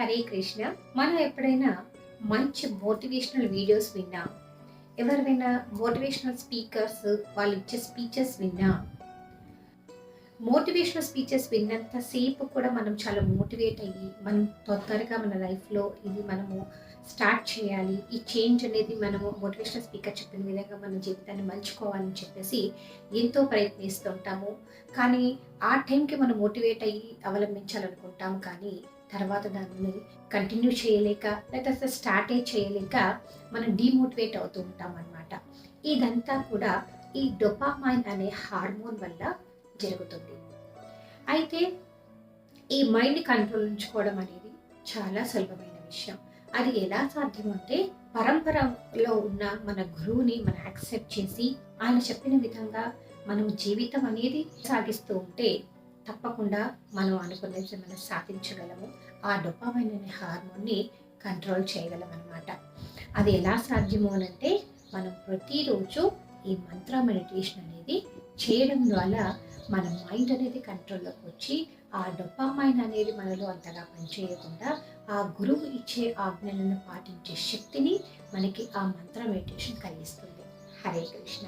హరే కృష్ణ. మనం ఎప్పుడైనా మంచి మోటివేషనల్ వీడియోస్ విన్నా ఎవరైనా మోటివేషనల్ స్పీకర్స్ వాళ్ళు ఇచ్చే స్పీచెస్ విన్నా మోటివేషనల్ స్పీచెస్ విన్నంత సేపు కూడా మనం చాలా మోటివేట్ అయ్యి మనం తొందరగా మన లైఫ్లో ఇది మనము స్టార్ట్ చేయాలి. ఈ చేంజ్ అనేది మనము మోటివేషనల్ స్పీకర్ చెప్పిన విధంగా మన జీవితాన్ని మలుచుకోవాలని చెప్పేసి ఎంతో ప్రయత్నిస్తుంటాము కానీ ఆ టైంకి మనం మోటివేట్ అయ్యి అవలంబించాలనుకుంటాం కానీ తర్వాత దాన్ని కంటిన్యూ చేయలేక లేకపోతే స్టార్టే చేయలేక మనం డిమోటివేట్ అవుతూ ఉంటాం అనమాట ఇదంతా కూడా ఈ డొపామైన్ అనే హార్మోన్ వల్ల జరుగుతుంది. అయితే ఈ మైండ్ కంట్రోల్ ఉంచుకోవడం అనేది చాలా సులభమైన విషయం. అది ఎలా సాధ్యమంటే పరంపరలో ఉన్న మన గురువుని మనం యాక్సెప్ట్ చేసి ఆయన చెప్పిన విధంగా మనం జీవితం అనేది సాగిస్తూ ఉంటే తప్పకుండా మనం అనుకున్నది మనం సాధించగలము. ఆ డొపామైన్ అనే హార్మోన్ని కంట్రోల్ చేయగలం అనమాట అది ఎలా సాధ్యము అని అంటే మనం ప్రతిరోజు ఈ మంత్ర మెడిటేషన్ అనేది చేయడం ద్వారా మన మైండ్ అనేది కంట్రోల్లోకి వచ్చి ఆ డొపామైన్ అనేది మనలో అంతగా పనిచేయకుండా ఆ గురువు ఇచ్చే ఆజ్ఞలను పాటించే శక్తిని మనకి ఆ మంత్ర మెడిటేషన్ కలిగిస్తుంది. హరే కృష్ణ.